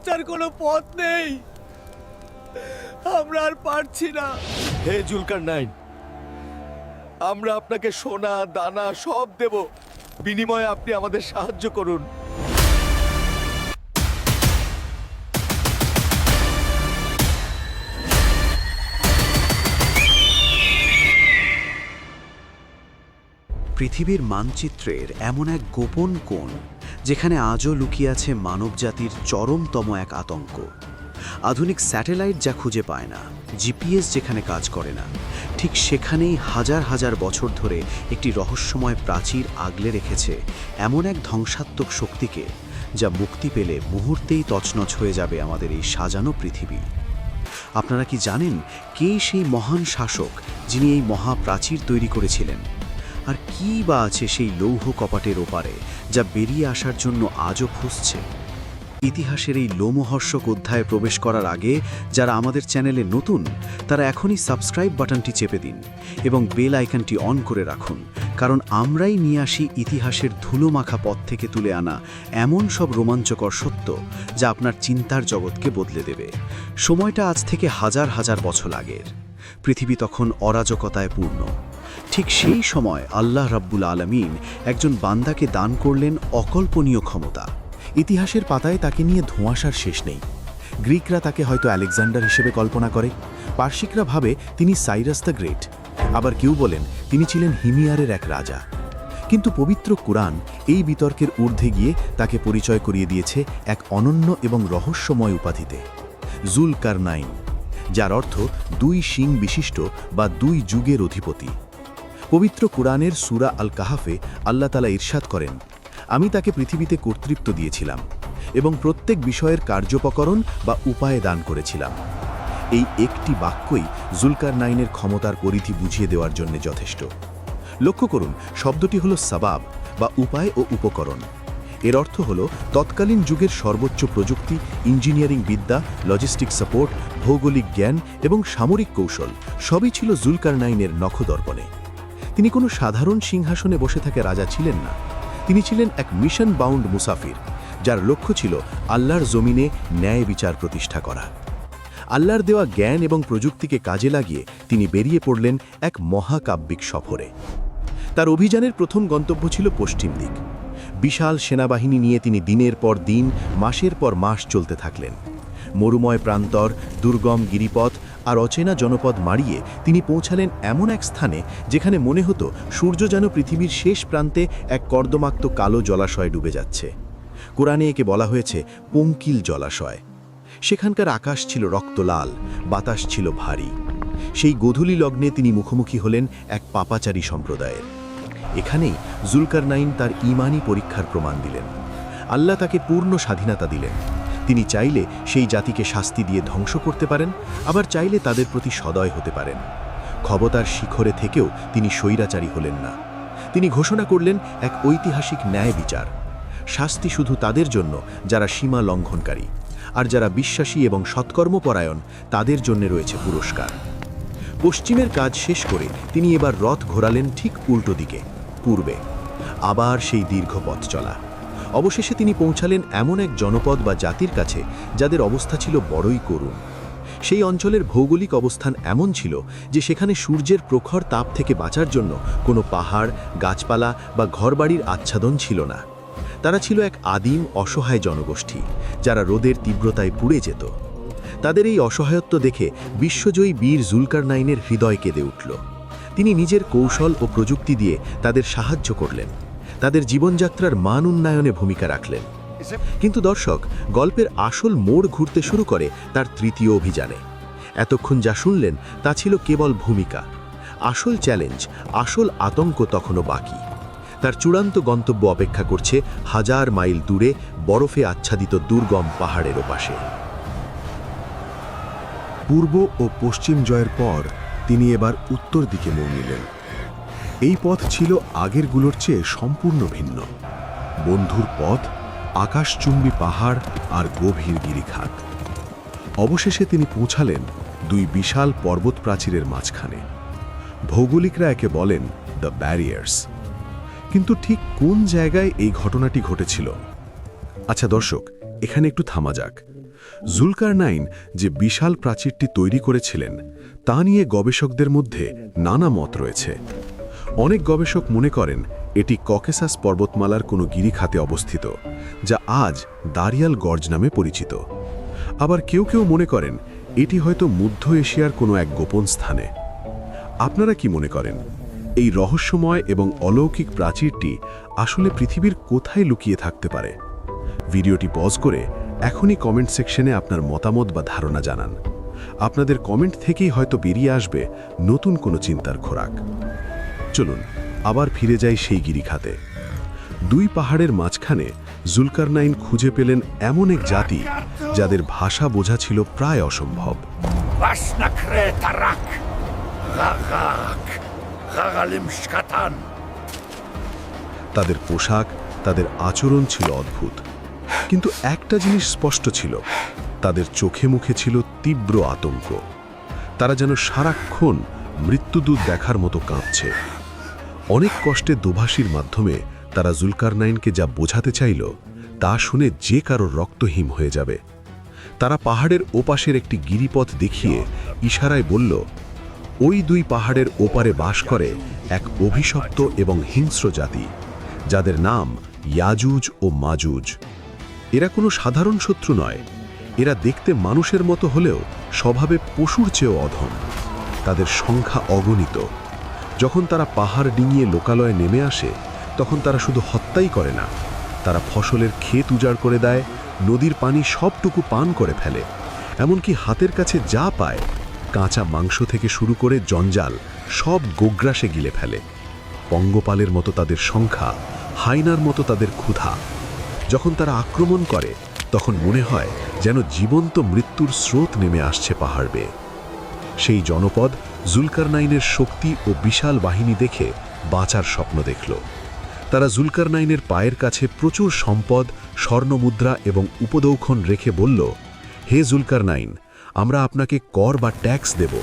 বাঁচার কোনো পথ নেই। আমরা আর পারছি না। হে জুলকার নাইন আমরা আপনাকে সোনা দানা সব দেব। বিনিময়ে আপনি আমাদের সাহায্য করুন। পৃথিবীর মানচিত্রের এমন এক গোপন কোণ যেখানে আজও লুকিয়ে আছে মানবজাতির চরমতম এক আতঙ্ক। আধুনিক স্যাটেলাইট যা খুঁজে পায় না, জিপিএস যেখানে কাজ করে না, ঠিক সেখানেই হাজার হাজার বছর ধরে একটি রহস্যময় প্রাচীর আগলে রেখেছে এমন এক ধ্বংসাত্মক শক্তিকে, যা মুক্তি পেলে মুহূর্তেই তছনছ হয়ে যাবে আমাদের এই সাজানো পৃথিবী। আপনারা কি জানেন কে সেই মহান শাসক যিনি এই মহাপ্রাচীর তৈরি করেছিলেন? আর কি বা আছে সেই লৌহ কপাটের ওপারে যা বেরিয়ে আসার জন্য আজও ফুসছে ইতিহাসের এই লোমহর্ষক অধ্যায়ে প্রবেশ করার আগে যারা আমাদের চ্যানেলে নতুন, তারা এখনই সাবস্ক্রাইব বাটনটি চেপে দিন এবং বেল আইকনটি অন করে রাখুন, কারণ আমরাই নিয়ে আসি ইতিহাসের ধুলোমাখা পথ থেকে তুলে আনা এমন সব রোমাঞ্চকর সত্য যা আপনার চিন্তার জগৎকে বদলে দেবে। সময়টা আজ থেকে হাজার হাজার বছর আগের। পৃথিবী তখন অরাজকতায় পূর্ণ। ঠিক সেই সময় আল্লাহ রাব্বুল আলমিন একজন বান্দাকে দান করলেন অকল্পনীয় ক্ষমতা। ইতিহাসের পাতায় তাকে নিয়ে ধোঁয়াশার শেষ নেই। গ্রিকরা তাকে হয়তো আলেকজান্ডার হিসেবে কল্পনা করে, পার্শিকরা ভাবে তিনি সাইরাস দ্য গ্রেট। আবার কেউ বলেন, তিনি ছিলেন হিমিয়ারের এক রাজা। কিন্তু পবিত্র কুরআন এই বিতর্কের ঊর্ধ্বে গিয়ে তাকে পরিচয় করিয়ে দিয়েছে এক অনন্য এবং রহস্যময় উপাধিতে। জুল কারনাইন যার অর্থ দুই শিং বিশিষ্ট বা দুই যুগের অধিপতি। পবিত্র কোরআনের সুরা আল কাহাফে আল্লাহ তালা ইরশাদ করেন, আমি তাকে পৃথিবীতে কর্তৃত্ব দিয়েছিলাম এবং প্রত্যেক বিষয়ের কার্যপকরণ বা উপায়ে দান করেছিলাম। এই একটি বাক্যই জুলকার নাইনের ক্ষমতার পরিধি বুঝিয়ে দেওয়ার জন্য যথেষ্ট। লক্ষ্য করুন, শব্দটি হল সাবাব বা উপায় ও উপকরণ। এর অর্থ হল তৎকালীন যুগের সর্বোচ্চ প্রযুক্তি, ইঞ্জিনিয়ারিং বিদ্যা, লজিস্টিক সাপোর্ট, ভৌগোলিক জ্ঞান এবং সামরিক কৌশল, সবই ছিল জুলকার নাইনের নখদর্পণে। তিনি কোনো সাধারণ সিংহাসনে বসে থাকা রাজা ছিলেন না। তিনি ছিলেন এক মিশন বাউন্ড মুসাফির, যার লক্ষ্য ছিল আল্লাহর জমিনে ন্যায় বিচার প্রতিষ্ঠা করা। আল্লাহর দেওয়া জ্ঞান এবং প্রযুক্তিকে কাজে লাগিয়ে তিনি বেরিয়ে পড়লেন এক মহাকাব্যিক সফরে। তার অভিযানের প্রথম গন্তব্য ছিল পশ্চিম দিক। বিশাল সেনাবাহিনী নিয়ে তিনি দিনের পর দিন, মাসের পর মাস চলতে থাকলেন। মরুময় প্রান্তর, দুর্গম গিরিপথ আর অচেনা জনপদ মারিয়ে তিনি পৌঁছালেন এমন এক স্থানে যেখানে মনে হতো সূর্য যেন পৃথিবীর শেষ প্রান্তে এক কর্দমাক্ত কালো জলাশয় ডুবে যাচ্ছে। কোরআনে একে বলা হয়েছে পঙ্কিল জলাশয়। সেখানকার আকাশ ছিল রক্তলাল, বাতাস ছিল ভারী। সেই গোধূলি লগ্নে তিনি মুখোমুখি হলেন এক পাপাচারী সম্প্রদায়ের। এখানেই জুলকার নাইন তার ইমানি পরীক্ষার প্রমাণ দিলেন। আল্লাহ তাকে পূর্ণ স্বাধীনতা দিলেন। তিনি চাইলে সেই জাতিকে শাস্তি দিয়ে ধ্বংস করতে পারেন, আবার চাইলে তাদের প্রতি সদয় হতে পারেন। ক্ষমতার শিখরে থেকেও তিনি স্বৈরাচারী হলেন না। তিনি ঘোষণা করলেন এক ঐতিহাসিক ন্যায় বিচার। শাস্তি শুধু তাদের জন্য, যারা সীমা লঙ্ঘনকারী। আর যারা বিশ্বাসী এবং সৎকর্মপরায়ণ, তাদের জন্য রয়েছে পুরস্কার। পশ্চিমের কাজ শেষ করে তিনি এবার রথ ঘোরালেন ঠিক উল্টো দিকে, পূর্বে। আবার সেই দীর্ঘ পথ চলা। অবশেষে তিনি পৌঁছালেন এমন এক জনপদ বা জাতির কাছে, যাদের অবস্থা ছিল বড়ই করুণ। সেই অঞ্চলের ভৌগোলিক অবস্থান এমন ছিল যে সেখানে সূর্যের প্রখর তাপ থেকে বাঁচার জন্য কোনো পাহাড়, গাছপালা বা ঘরবাড়ির আচ্ছাদন ছিল না। তারা ছিল এক আদিম, অসহায় জনগোষ্ঠী, যারা রোদের তীব্রতায় পুড়ে যেত। তাদের এই অসহায়ত্ব দেখে বিশ্বজয়ী বীর জুলকার নাইনের হৃদয় কেঁদে উঠল। তিনি নিজের কৌশল ও প্রযুক্তি দিয়ে তাদের সাহায্য করলেন। তাদের জীবনযাত্রার মান উন্নয়নে ভূমিকা রাখলেন। কিন্তু দর্শক গল্পের আসল মোড় ঘুরতে শুরু করে তার তৃতীয় অভিযানে। এতক্ষণ যা শুনলেন তা ছিল কেবল ভূমিকা। আসল চ্যালেঞ্জ আসল আতঙ্ক তখনও বাকি। তার চূড়ান্ত গন্তব্য অপেক্ষা করছে হাজার মাইল দূরে বরফে আচ্ছাদিত দুর্গম পাহাড়ের ওপাশে। পূর্ব ও পশ্চিম জয়ের পর তিনি এবার উত্তর দিকে মোড় নিলেন এই পথ ছিল আগেরগুলোর চেয়ে সম্পূর্ণ ভিন্ন। বন্ধুর পথ, আকাশচুম্বী পাহাড় আর গভীর গিরিখাত। অবশেষে তিনি পৌঁছালেন দুই বিশাল পর্বত প্রাচীরের মাঝখানে। ভৌগোলিকরা একে বলেন দ্য ব্যারিয়ার্স কিন্তু ঠিক কোন জায়গায় এই ঘটনাটি ঘটেছিল? আচ্ছা দর্শক, এখানে একটু থামা যাক। জুলকার নাইন যে বিশাল প্রাচীরটি তৈরি করেছিলেন, তা নিয়ে গবেষকদের মধ্যে নানা মত রয়েছে। অনেক গবেষক মনে করেন এটি ককেসাস পর্বতমালার কোনো গিরিখাতে অবস্থিত, যা আজ দারিয়াল গর্জ নামে পরিচিত। আবার কেউ কেউ মনে করেন এটি হয়তো মধ্য এশিয়ার কোনো এক গোপন স্থানে। আপনারা কি মনে করেন? এই রহস্যময় এবং অলৌকিক প্রাচীরটি আসলে পৃথিবীর কোথায় লুকিয়ে থাকতে পারে? ভিডিওটি পজ করে এখনই কমেন্ট সেকশনে আপনার মতামত বা ধারণা জানান। আপনাদের কমেন্ট থেকেই হয়তো বেরিয়ে আসবে নতুন কোনো চিন্তার খোরাক। চলুন আবার ফিরে যাই সেই গিরিখাতে। দুই পাহাড়ের মাঝখানে জুলকারনাইন খুঁজে পেলেন এমন এক জাতি যাদের ভাষা বোঝা ছিল প্রায় অসম্ভব. তাদের পোশাক তাদের আচরণ ছিল অদ্ভুত। কিন্তু একটা জিনিস স্পষ্ট ছিল তাদের চোখে মুখে ছিল তীব্র আতঙ্ক। তারা যেন সারাক্ষণ মৃত্যুদূত দেখার মতো কাঁপছে। অনেক কষ্টে দোভাষীর মাধ্যমে তারা জুলকারনাইনকে যা বোঝাতে চাইল, তা শুনে যে কারোর রক্তহীম হয়ে যাবে। তারা পাহাড়ের ওপাশের একটি গিরিপথ দেখিয়ে ইশারায় বলল, ওই দুই পাহাড়ের ওপারে বাস করে এক অভিশপ্ত এবং হিংস্র জাতি, যাদের নাম ইয়াজুজ ও মাজুজ। এরা কোনো সাধারণ শত্রু নয়। এরা দেখতে মানুষের মতো হলেও স্বভাবে পশুর চেয়েও অধম। তাদের সংখ্যা অগণিত। যখন তারা পাহাড় ডিঙিয়ে লোকালয়ে নেমে আসে, তখন তারা শুধু হত্যাই করে না। তারা ফসলের ক্ষেত উজাড় করে দেয়, নদীর পানি সবটুকু পান করে ফেলে। এমনকি হাতের কাছে যা পায়, কাঁচা মাংস থেকে শুরু করে জঞ্জাল, সব গোগ্রাসে গিলে ফেলে। পঙ্গপালের মতো তাদের সংখ্যা, হাইনার মতো তাদের ক্ষুধা। যখন তারা আক্রমণ করে, তখন মনে হয় যেন জীবন্ত মৃত্যুর স্রোত নেমে আসছে পাহাড় বেয়ে। সেই জনপদ জুলকারনাইনের শক্তি ও বিশাল বাহিনী দেখে বাঁচার স্বপ্ন দেখল। তারা জুলকারনাইনের পায়ের কাছে প্রচুর সম্পদ, স্বর্ণমুদ্রা এবং উপদৌখন রেখে বলল, হে জুলকারনাইন, আমরা আপনাকে কর বা ট্যাক্স দেব।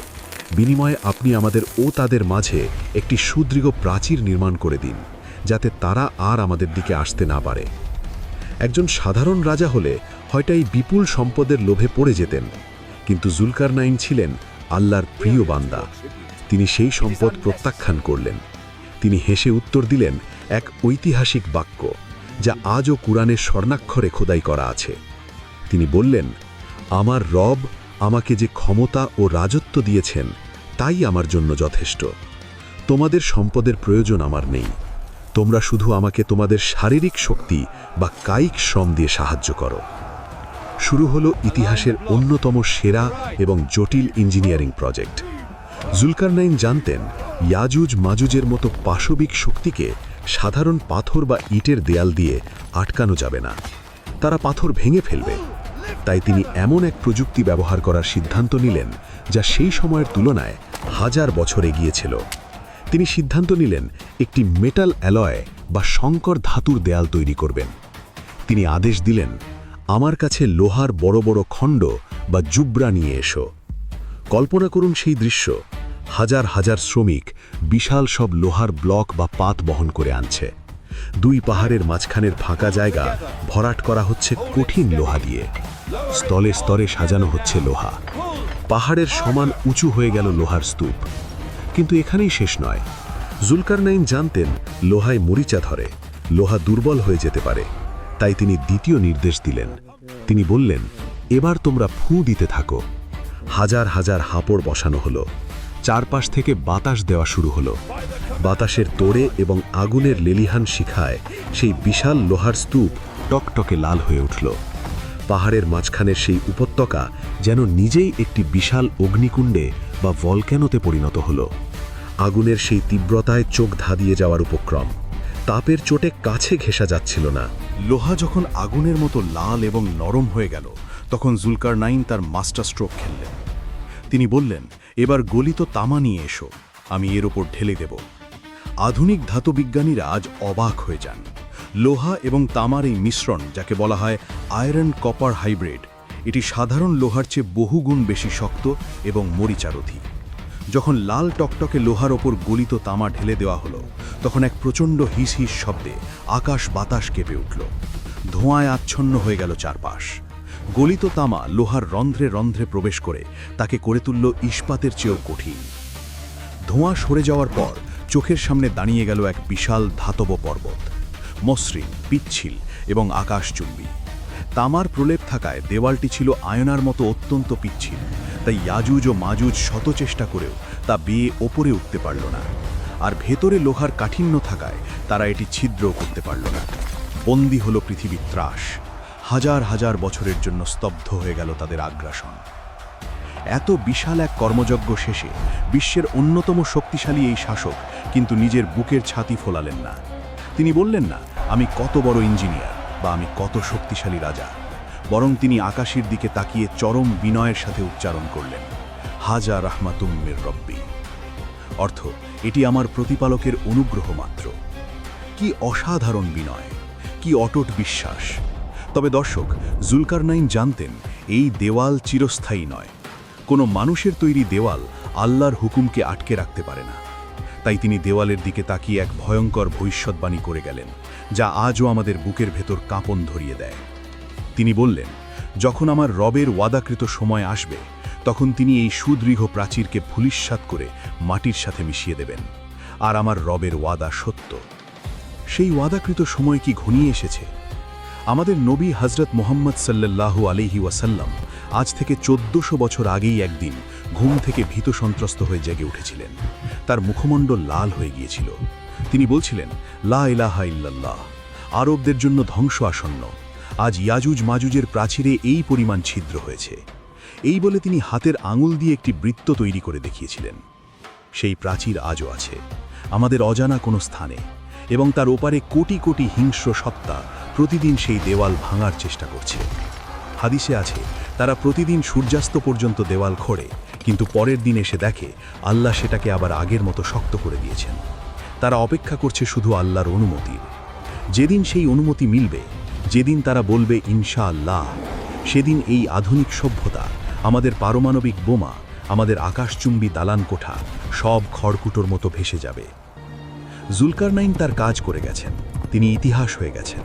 বিনিময়ে আপনি আমাদের ও তাদের মাঝে একটি সুদৃঢ় প্রাচীর নির্মাণ করে দিন, যাতে তারা আর আমাদের দিকে আসতে না পারে। একজন সাধারণ রাজা হলে হয়তো এই বিপুল সম্পদের লোভে পড়ে যেতেন, কিন্তু জুলকারনাইন ছিলেন আল্লাহর প্রিয় বান্দা। তিনি সেই সম্পদ প্রত্যাখ্যান করলেন। তিনি হেসে উত্তর দিলেন, এক ঐতিহাসিক বাক্য, যা আজও কুরআনের স্বর্ণাক্ষরে খোদাই করা আছে। তিনি বললেন, আমার রব আমাকে যে ক্ষমতা ও রাজত্ব দিয়েছেন, তাই আমার জন্য যথেষ্ট। তোমাদের সম্পদের প্রয়োজন আমার নেই। তোমরা শুধু আমাকে তোমাদের শারীরিক শক্তি বা কায়িক শ্রম দিয়ে সাহায্য করো। শুরু হলো ইতিহাসের অন্যতম সেরা এবং জটিল ইঞ্জিনিয়ারিং প্রজেক্ট। জুলকারনাইন জানতেন, ইয়াজুজ মাজুজের মতো পাশবিক শক্তিকে সাধারণ পাথর বা ইটের দেয়াল দিয়ে আটকানো যাবে না। তারা পাথর ভেঙে ফেলবে। তাই তিনি এমন এক প্রযুক্তি ব্যবহার করার সিদ্ধান্ত নিলেন, যা সেই সময়ের তুলনায় হাজার বছর এগিয়েছিল তিনি সিদ্ধান্ত নিলেন, একটি মেটাল অ্যালয় বা সংকর ধাতুর দেয়াল তৈরি করবেন। তিনি আদেশ দিলেন আমার কাছে লোহার বড় বড় খণ্ড বা জুবরা নিয়ে এসো। কল্পনা করুন সেই দৃশ্য। হাজার হাজার শ্রমিক বিশাল সব লোহার ব্লক বা পাত বহন করে আনছে। দুই পাহাড়ের মাঝখানের ফাঁকা জায়গা ভরাট করা হচ্ছে কঠিন লোহা দিয়ে। স্তলে স্তরে সাজানো হচ্ছে লোহা। পাহাড়ের সমান উঁচু হয়ে গেল লোহার স্তূপ। কিন্তু এখানেই শেষ নয়। জুলকারনাইন জানতেন, লোহায় মরিচা ধরে। লোহা দুর্বল হয়ে যেতে পারে। তাই তিনি দ্বিতীয় নির্দেশ দিলেন। তিনি বললেন, এবার তোমরা ফু দিতে থাকো। হাজার হাজার হাঁপড় বসানো হলো। চারপাশ থেকে বাতাস দেওয়া শুরু হলো। বাতাসের তোড়ে এবং আগুনের লেলিহান শিখায় সেই বিশাল লোহার স্তূপ টকটকে লাল হয়ে উঠল। পাহাড়ের মাঝখানের সেই উপত্যকা যেন নিজেই একটি বিশাল অগ্নিকুণ্ডে বা ভলক্যানোতে পরিণত হলো। আগুনের সেই তীব্রতায় চোখ ধাঁধিয়ে যাওয়ার উপক্রম। তাপের চোটে কাছে ঘেঁষা যাচ্ছিল না। লোহা যখন আগুনের মতো লাল এবং নরম হয়ে গেল, তখন জুলকার নাইন তার মাস্টার স্ট্রোক খেললেন। তিনি বললেন, এবার গলিত তামা নিয়ে এসো, আমি এর ওপর ঢেলে দেব। আধুনিক ধাতুবিজ্ঞানীরা আজ অবাক হয়ে যান। লোহা এবং তামার এই মিশ্রণ, যাকে বলা হয় আয়রন কপার হাইব্রিড, এটি সাধারণ লোহার চেয়ে বহুগুণ বেশি শক্ত এবং মরিচারথী যখন লাল টকটকে লোহার ওপর গলিত তামা ঢেলে দেওয়া হলো, তখন এক প্রচণ্ড হিস হিস শব্দে আকাশ বাতাস কেঁপে উঠল। ধোঁয়ায় আচ্ছন্ন হয়ে গেল চারপাশ। গলিত তামা লোহার রন্ধ্রে রন্ধ্রে প্রবেশ করে তাকে করে তুলল ইস্পাতের চেয়েও কঠিন। ধোঁয়া সরে যাওয়ার পর চোখের সামনে দাঁড়িয়ে গেল এক বিশাল ধাতব পর্বত। মসৃণ, পিচ্ছিল এবং আকাশচুম্বী। তামার প্রলেপ থাকায় দেওয়ালটি ছিল আয়নার মতো অত্যন্ত পিচ্ছিল। তাই ইয়াজুজ ও মাজুজ শত চেষ্টা করেও তা বেয়ে ওপরে উঠতে পারল না। আর ভেতরে লোহার কাঠিন্য থাকায় তারা এটি ছিদ্রও করতে পারল না। বন্দী হলো পৃথিবীর ত্রাস। হাজার হাজার বছরের জন্য স্তব্ধ হয়ে গেল তাদের আগ্রাসন। এত বিশাল এক কর্মযজ্ঞ শেষে বিশ্বের অন্যতম শক্তিশালী এই শাসক কিন্তু নিজের বুকের ছাতি ফোলালেন না। তিনি বললেন না, আমি কত বড় ইঞ্জিনিয়ার বা আমি কত শক্তিশালী রাজা। বরং তিনি আকাশের দিকে তাকিয়ে চরম বিনয়ের সাথে উচ্চারণ করলেন, হাজা রাহমাতুম্মের রব্বি। অর্থ, এটি আমার প্রতিপালকের অনুগ্রহ মাত্র। কি অসাধারণ বিনয়, কি অটট বিশ্বাস। তবে দর্শক, জুলকারনাইন জানতেন, এই দেওয়াল চিরস্থায়ী নয়। কোনো মানুষের তৈরি দেওয়াল আল্লাহর হুকুমকে আটকে রাখতে পারে না। তাই তিনি দেওয়ালের দিকে তাকিয়ে এক ভয়ঙ্কর ভবিষ্যৎবাণী করে গেলেন, যা আজও আমাদের বুকের ভেতর কাঁপন ধরিয়ে দেয়। তিনি বললেন, যখন আমার রবের ওয়াদাকৃত সময় আসবে, তখন তিনি এই সুদৃঢ় প্রাচীরকে ফুলিশ্বাত করে মাটির সাথে মিশিয়ে দেবেন। আর আমার রবের ওয়াদা সত্য। সেই ওয়াদাকৃত সময় কি ঘনিয়ে এসেছে? আমাদের নবী হজরত মোহাম্মদ সাল্লাল্লাহু আলহি ওয়াসাল্লাম আজ থেকে চোদ্দশো বছর আগেই একদিন ঘুম থেকে ভীত সন্ত্রস্ত হয়ে জেগে উঠেছিলেন। তার মুখমণ্ডল লাল হয়ে গিয়েছিল। তিনি বলছিলেন, লা ইলাহা ইল্লাল্লাহ, আরবদের জন্য ধ্বংস আসন্ন আজ ইয়াজুজ মাজুজের প্রাচীরে এই পরিমাণ ছিদ্র হয়েছে। এই বলে তিনি হাতের আঙুল দিয়ে একটি বৃত্ত তৈরি করে দেখিয়েছিলেন। সেই প্রাচীর আজও আছে, আমাদের অজানা কোনো স্থানে, এবং তার ওপারে কোটি কোটি হিংস্র সত্তা প্রতিদিন সেই দেওয়াল ভাঙার চেষ্টা করছে। হাদিসে আছে, তারা প্রতিদিন সূর্যাস্ত পর্যন্ত দেওয়াল খোড়ে, কিন্তু পরের দিন এসে দেখে আল্লাহ সেটাকে আবার আগের মতো শক্ত করে দিয়েছেন। তারা অপেক্ষা করছে শুধু আল্লাহর অনুমতির যেদিন সেই অনুমতি মিলবে যেদিন তারা বলবে ইনশা আল্লাহ সেদিন এই আধুনিক সভ্যতা, আমাদের পারমাণবিক বোমা, আমাদের আকাশচুম্বী দালান কোঠা, সব খড়কুটোর মতো ভেসে যাবে। জুলকারনাইন তার কাজ করে গেছেন। তিনি ইতিহাস হয়ে গেছেন।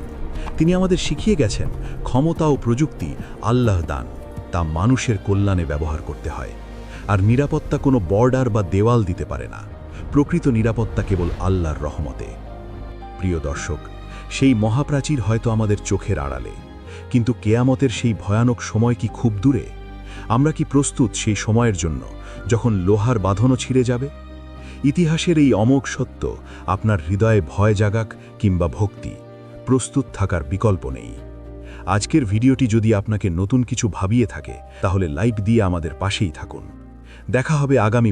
তিনি আমাদের শিখিয়ে গেছেন, ক্ষমতা ও প্রযুক্তি আল্লাহ দান, তা মানুষের কল্যাণে ব্যবহার করতে হয়। আর নিরাপত্তা কোনো বর্ডার বা দেওয়াল দিতে পারে না। প্রকৃত নিরাপত্তা কেবল আল্লাহর রহমতে। প্রিয় দর্শক সেই মহাপ্রাচীর হয়তো আমাদের চোখের আড়ালে। কিন্তু কেয়ামতের সেই ভয়ানক সময় কি খুব দূরে? আমরা কি প্রস্তুত সেই সময়ের জন্য, যখন লোহার বাঁধনও ছিঁড়ে যাবে? ইতিহাসের এই অমোঘ সত্য আপনার হৃদয়ে ভয় জাগাক কিংবা ভক্তি, প্রস্তুত থাকার বিকল্প নেই। আজকের ভিডিওটি যদি আপনাকে নতুন কিছু ভাবিয়ে থাকে, তাহলে লাইক দিয়ে আমাদের পাশেই থাকুন। দেখা হবে আগামী